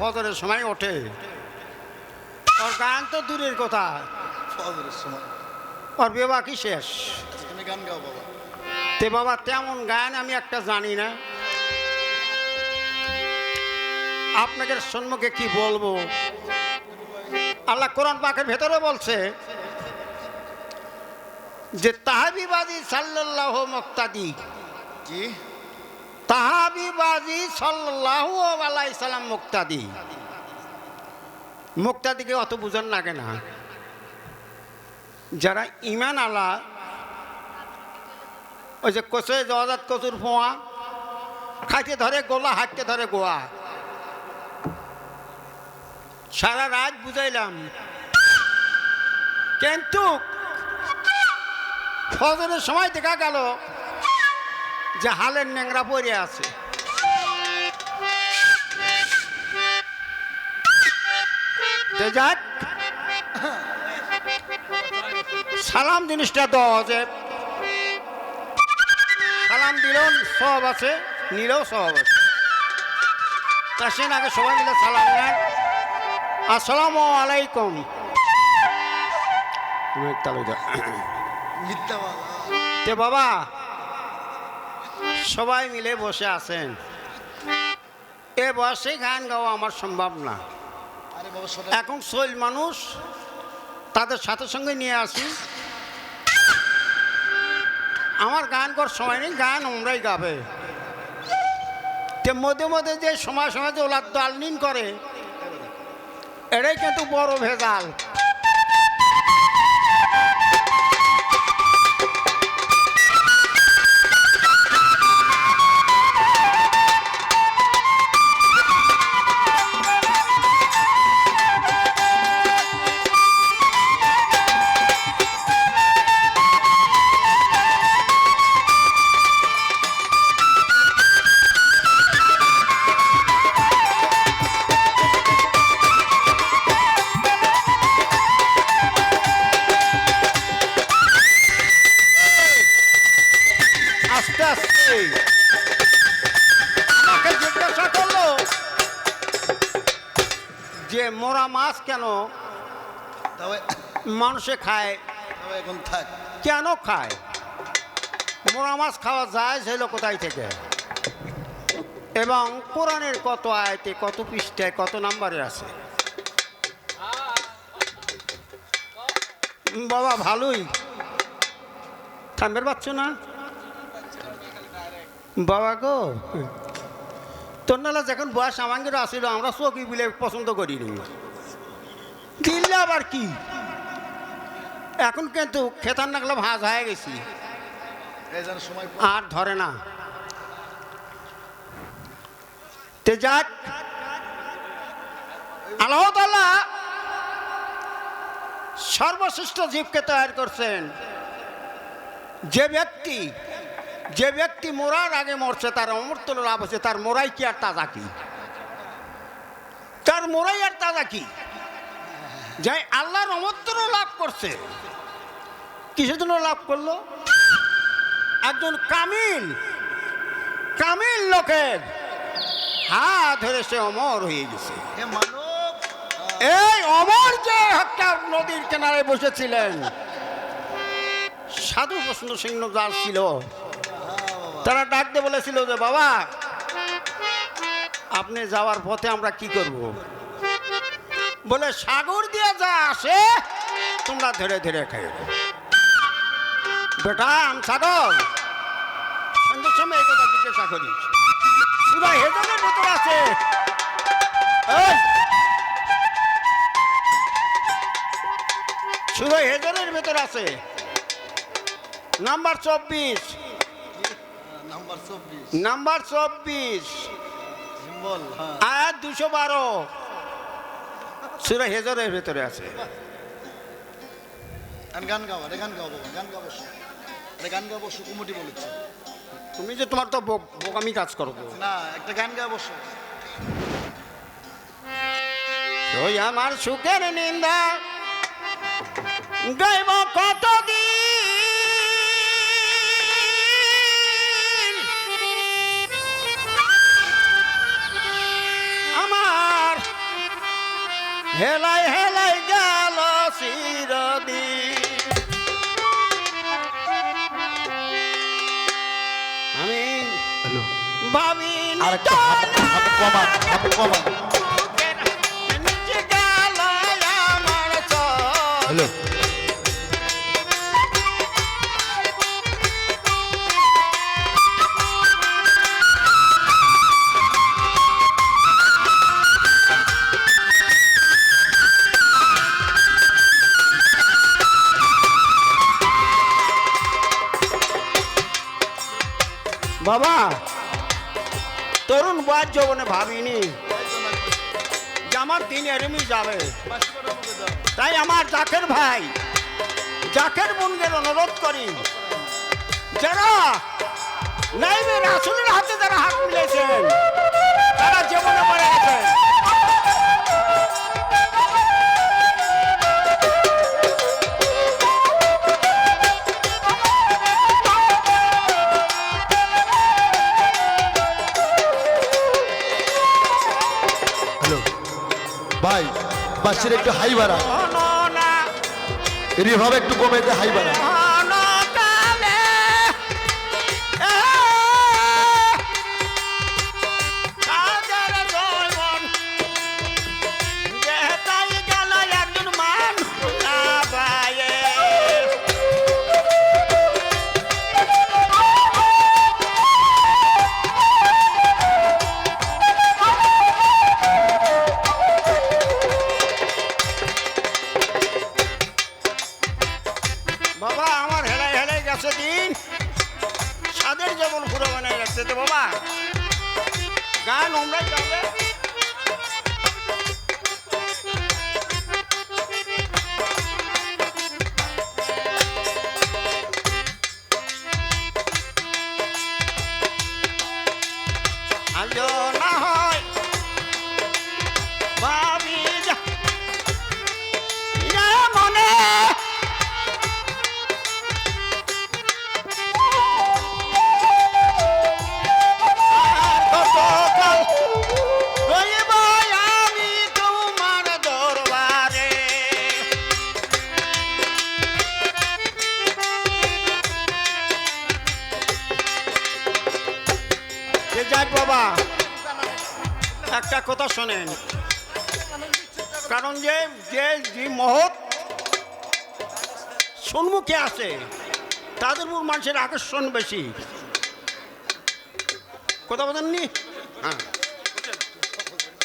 ফজরের সময় ওঠে। ওর গান তো দূরের কথা। ফজরের সময়। ওর বিবাহ কি শেষ? তুমি গান গাও বাবা। তে বাবা তেমন গান আমি একটা জানি না। আপনাদের সম্মুখে কি বলব? আল্লাহ কোরআন পাকের ভেতরে বলছে যে তাহাবিবাজি সাল্লাল্লাহু মুক্তাদি। কি তাহাবিবাজি সাল্লাল্লাহু আলাইহি সাল্লাম মুক্তাদি। মুক্তাদিকে অত বুঝান লাগে না। যারা ইমান আলা, ওই যে কচে জজাত কচুর ফোঁয়া, খাইতে ধরে গোলা, হাঁটতে ধরে গোয়া। সারা রাত বুঝাইলাম, কিন্তু ফজরের সময় দেখা গেল যে হালের ন্যাংরা পরে আছে। যাক। সালাম জিনিসটা যে সালাম দিলেও সব আছে নিলেও সব আছে। তা সে আগে সবাই মিলে সালাম নেন। আসসালামু আলাইকুম। তে বাবা সবাই মিলে বসে আছেন। এ বয়সে গান গাওয়া আমার সম্ভব না। এখন শৈল মানুষ তাদের সাথে সঙ্গে নিয়ে আসি। আমার গান কর সময় নেই গান ওমরাই গাবে। তে মধ্যে মধ্যে যে সময় সময় যে ওলার দালনিন করে এটাই কিন্তু বড় ভেজাল। যে মোরা মাছ কেন তবে মানুষে খায়? তবে এখন থাক। কেন খায়? মোরা মাছ খাওয়া যায় ছিল কোথায় থেকে? এবং কোরআনের কত আয়তে কত পৃষ্ঠায় কত নাম্বারে আছে? বাবা ভালোই। থামবের পাচ্ছ না? বাবা গো। তোর নালা যখন বয়স আমাঙ্গের আসিল, আমরা চকি বিলে পছন্দ করি নি দিল্লি আবার কি? এখন কিন্তু খেতার নাকলে ভাঁজ হয়ে গেছি। আর ধরে না। তে যাক। আল্লাহ সর্বশ্রেষ্ঠ জীবকে তৈরি করছেন যে ব্যক্তি যে ব্যক্তি মরার আগে মরছে তার অমৃত লাভ হচ্ছে তার মোরাই কি আর তাজা কি? তার মোরাই আর তাজা কি? যাই আল্লাহর অমর্তন লাভ করছে। কিসের জন্য লাভ করল? একজন কামিল কামিল লোকের হাত ধরে সে অমর হয়ে গেছে। এই অমর যে একটা নদীর কিনারে বসেছিলেন সাধু প্রশ্ন সিংহ যার ছিল তারা ডাক দিয়ে বলেছিল যে, বাবা, আপনি যাওয়ার পথে আমরা কি করব? বলে, সাগর দিয়ে যা আসে, তোমরা ধীরে ধীরে খাই বেটা, আম সাগর সন্ধ্যের সময় এই কথা জিজ্ঞাসা করিস সুরা হেজনের ভেতর আছে! সুরা হেজনের ভেতর আছে। নাম্বার চব্বিশ নাম্বার চব্বিশ। হ্যাঁ। আয়াত দুশো বারো। সুরা হেজরের ভেতরে আছে। গান গান গাও আরে গান গাও বাবা গান গাও বসো আরে গান গাও বসো বলেছে। তুমি যে তোমার তো বোক- বোকামি কাজ করব। না একটা গান গাও বসো ওই আমার সুখের নিন্দা গাইব কত হেলাই হেলাই গেল চিরদিন। আমি ভাবি আর একটু চোখ। হ্যালো। বাবা, তরুণ বয়স যৌবনে ভাবিনি যে আমার দিন এরমই যাবে। তাই আমার জাকের ভাই, জাকের বোনদের অনুরোধ করি, যারা নাইবে রাসুলের হাতে যারা হাত মিলেছেন, তারা জীবনে পড়ে ভাই বাসির একটু হাই বাড়া। এর ভাবে এভাবে একটু কমে হাই বাড়া। গান ওমরাই যাবে একটা কথা শোনেন। কারণ যে যে মহৎ সম্মুখে আছে, তাদের উপর মানুষের আকর্ষণ বেশি। কথা বলেননি? হ্যাঁ।